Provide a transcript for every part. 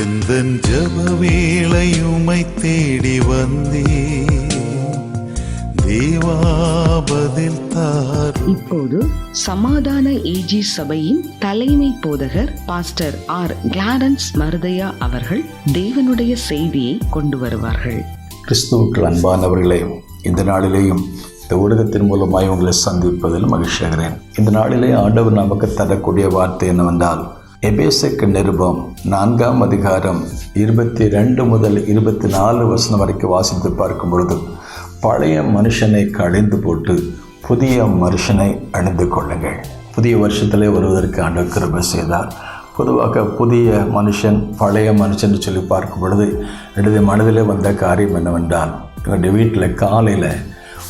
எந்த ஜப வேளையுமை தேடி வந்தே தேவாபதில் தார். இப்போது சமாதான ஏஜி சபையின் தலைமை போதகர் பாஸ்டர் ஆர் கிளாரன்ஸ் மருதையா அவர்கள் தேவனுடைய செய்தியை கொண்டு வருவார்கள். கிறிஸ்துவுக்கள் அன்பானவர்களே இந்த நாளிலேயும் இந்த ஊடகத்தின் மூலமாய் உங்களை சந்திப்பதில் மகிழ்ச்சியாகிறேன் இந்த நாளிலே ஆண்டவர் நமக்கு தரக்கூடிய வார்த்தை என்னவென்றால் எபேசக்கு நிருபம் நான்காம் அதிகாரம் இருபத்தி ரெண்டு முதல் இருபத்தி நாலு வசனம் வரைக்கும் வாசித்து பார்க்கும் பொழுது பழைய மனுஷனை கழிந்து போட்டு புதிய மனுஷனை அணிந்து கொள்ளுங்கள். புதிய வருஷத்திலே வருவதற்கு ஆண்டவர் கிருபை செய்தார். பொதுவாக புதிய மனுஷன் பழைய மனுஷன் சொல்லி பார்க்கும் பொழுது எனது மனதில் வந்த காரியம் என்னவென்றால் எங்களுடைய வீட்டில் காலையில்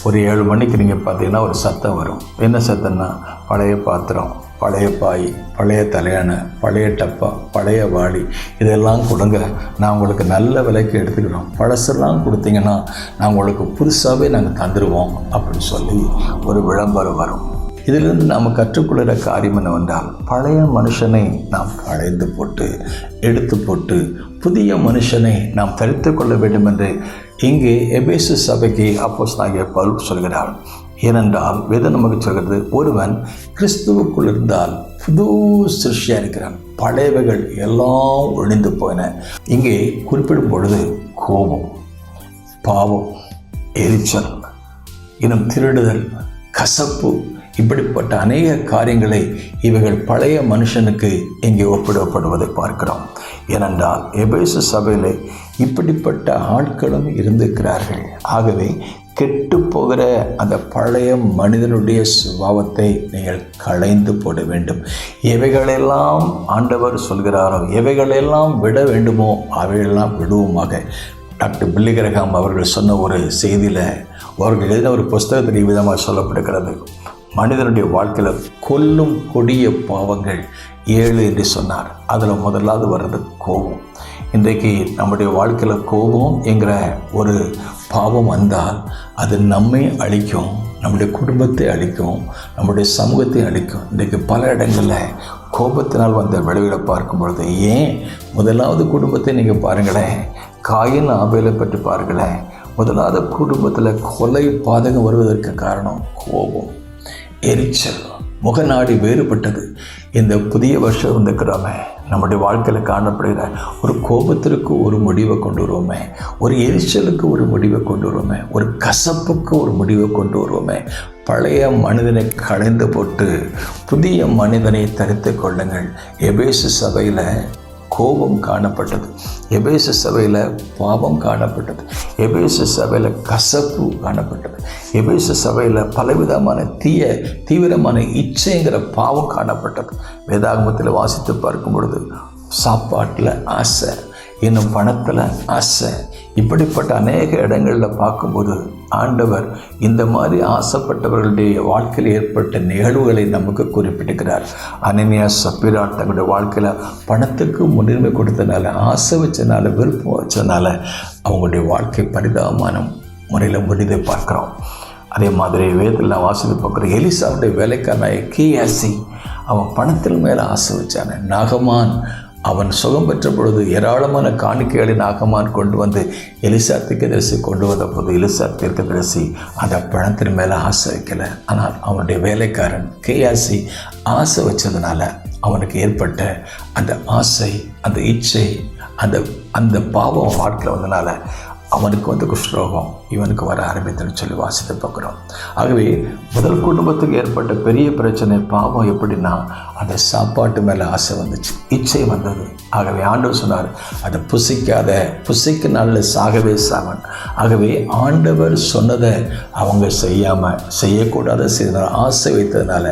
ஒரு ஏழு மணிக்கு நீங்கள் பார்த்தீங்கன்னா ஒரு சத்தம் வரும். என்ன சத்தம்னா பழைய பாத்திரம். பழைய பாய் பழைய தலையணை பழைய டப்பா பழைய வாளி இதெல்லாம் கொடுங்க. நான் உங்களுக்கு நல்ல விலைக்கு எடுத்துக்கிறோம். பழசெல்லாம் கொடுத்தீங்கன்னா நான் உங்களுக்கு புதுசாகவே நாங்கள் தந்துடுவோம் அப்படின்னு சொல்லி ஒரு விளம்பரம் வரும். இதிலிருந்து நாம் கற்றுக்கொள்கிற காரியம் என்னவென்றால் பழைய மனுஷனை நாம் களைந்து போட்டு எடுத்து போட்டு புதிய மனுஷனை நாம் தரித்து கொள்ள வேண்டும் என்று இங்கே எபேசு சபைக்கு அப்போஸ் நாகிய பல் சொல்கிறார். ஏனென்றால் வேதம் நமக்கு சொல்கிறது ஒருவன் கிறிஸ்துவுக்குள் இருந்தால் புது சிருஷ்டியாக இருக்கிறான். பழையவைகள் எல்லாம் ஒழிந்து போயின. இங்கே குறிப்பிடும் பொழுது கோபம் பாவம் எரிச்சல் இன்னும் திருடுதல் கசப்பு இப்படிப்பட்ட அநேக காரியங்களை இவைகள் பழைய மனுஷனுக்கு இங்கே ஒப்பிடப்படுவதை பார்க்கிறோம். ஏனென்றால் எபேசு சபையில் இப்படிப்பட்ட ஆட்களும் இருந்திருக்கிறார்கள். ஆகவே கெட்டு போகிற அந்த பழைய மனிதனுடைய சுபாவத்தை நீங்கள் களைந்து போட வேண்டும். எவைகளெல்லாம் ஆண்டவர் சொல்கிறாரோ எவைகளெல்லாம் விட வேண்டுமோ அவைகளெல்லாம் விடுவோமாக. டாக்டர் பில்லிகிரகாம் அவர்கள் சொன்ன ஒரு செய்தியில் அவர்கள் எழுதின ஒரு புஸ்தகத்துக்கு விதமாக சொல்லப்படுகிறது. மனிதனுடைய வாழ்க்கையில் கொல்லும் கொடிய பாவங்கள் ஏழு என்று சொன்னார். அதில் முதலாவது வர்றது கோபம். இன்றைக்கு நம்முடைய வாழ்க்கையில் கோபம் என்கிற ஒரு பாவம் வந்தால் அது நம்மை அழிக்கும் நம்முடைய குடும்பத்தை அழிக்கும் நம்முடைய சமூகத்தை அழிக்கும். இன்றைக்கு பல இடங்களில் கோபத்தினால் வந்த விளைவுகளை பார்க்கும் பொழுது ஏன் முதலாவது குடும்பத்தை நீங்கள் பாருங்களேன். காயின் ஆபையில் பற்றி பாருங்களேன். முதலாவது குடும்பத்தில் கொலை பாதகம் வருவதற்கு காரணம் கோபம் எரிச்சல் முகநாடி வேறுபட்டது. இந்த புதிய வருஷம் வந்துக்கிறோமே நம்முடைய வாழ்க்கையில் காணப்படுகிற ஒரு கோபத்திற்கு ஒரு முடிவை கொண்டு வருவோமே ஒரு எரிச்சலுக்கு ஒரு முடிவை கொண்டு வருவோமே ஒரு கசப்புக்கு ஒரு முடிவை கொண்டு வருவோமே. பழைய மனிதனை களைந்து போட்டு புதிய மனிதனை தரித்து கொள்ளுங்கள். எபேசு சபையில் கோபம் காணப்பட்டது. எபேச சபையில் பாவம் காணப்பட்டது. எபேச சபையில் கசப்பு காணப்பட்டது. எபேச சபையில் பலவிதமான தீய தீவிரமான இச்சைங்கிற பாவம் காணப்பட்டது. வேதாகமத்தில் வாசித்து பார்க்கும் பொழுது சாப்பாட்டில் ஆசை. இன்னும் பணத்தில் ஆசை. இப்படிப்பட்ட அநேக இடங்களில் பார்க்கும்போது ஆண்டவர் இந்த மாதிரி ஆசைப்பட்டவர்களுடைய வாழ்க்கையில் ஏற்பட்ட நிகழ்வுகளை நமக்கு குறிப்பிட்டிருக்கிறார். அனனியா சப்பிரா தங்களுடைய வாழ்க்கையில் பணத்துக்கு முன்னுரிமை கொடுத்தனால ஆசை வச்சனால விருப்பம் வச்சனால அவங்களுடைய வாழ்க்கை பரிதாபமான முறையில் முடிதை பார்க்குறோம். அதே மாதிரி வேதத்தில் நான் வாசித்து பார்க்குறேன் எலிசாவுடைய வேலைக்காரனாய கேஆசி அவன் பணத்தின் மேலே ஆசை வச்சான. நாகமான் அவன் சுகம் பெற்ற பொழுது ஏராளமான காணிக்கைகளை நாகமான் கொண்டு வந்து எலிசா தீர்க்கதரிசி கொண்டு வந்த போது எலிசா தீர்க்கதரிசி அந்த பணத்தின் மேலே ஆசை வைக்கலை. ஆனால் அவனுடைய வேலைக்காரன் கேஆசி ஆசை வச்சதுனால அவனுக்கு ஏற்பட்ட அந்த ஆசை அந்த இச்சை அந்த அந்த பாவம் வாழ்க்கையில் வந்தனால அவனுக்கு வந்து குஷ்ரோகம் இவனுக்கு வர ஆரம்பித்துன்னு சொல்லி வாசித்து பார்க்குறோம். ஆகவே முதல் குடும்பத்துக்கு ஏற்பட்ட பெரிய பிரச்சனை பாவம் எப்படின்னா அந்த சாப்பாட்டு மேலே ஆசை வந்துச்சு இச்சை வந்தது. ஆகவே ஆண்டவர் சொன்னார் அதை புசிக்காத புசிக்கு நல்ல சாகவே சாவன். ஆகவே ஆண்டவர் சொன்னதை அவங்க செய்யாமல் செய்யக்கூடாத செய்தனால ஆசை வைத்ததுனால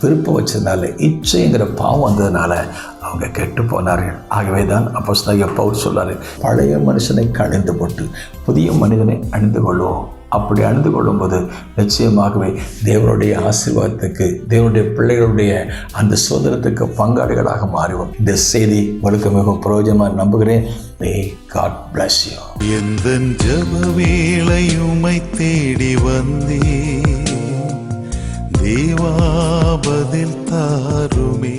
விருப்பம் வச்சதுனால இச்சைங்கிற பாவம் வந்ததுனால அவங்க கெட்டு போனார்கள். ஆகவே தான் அப்போ பவுல் சொல்லார் பழைய மனுஷனை கழிந்து போட்டு புதிய மனிதனை அணிந்து கொள்வோம் அப்படி அணிந்து கொள்ளும்போது நிச்சயமாகவே தேவனுடைய ஆசீர்வாதத்துக்கு தேவனுடைய பிள்ளைகளுடைய அந்த சுதந்திரத்துக்கு பங்காளிகளாக மாறுவோம். இந்த செய்தி உங்களுக்கு மிகவும் பிரயோஜனமாக நம்புகிறேன். மே காட் பிளஸ் யூ எந்த ஜப வேளையுமை தேடி வந்தே தேவாபதில் தாருமே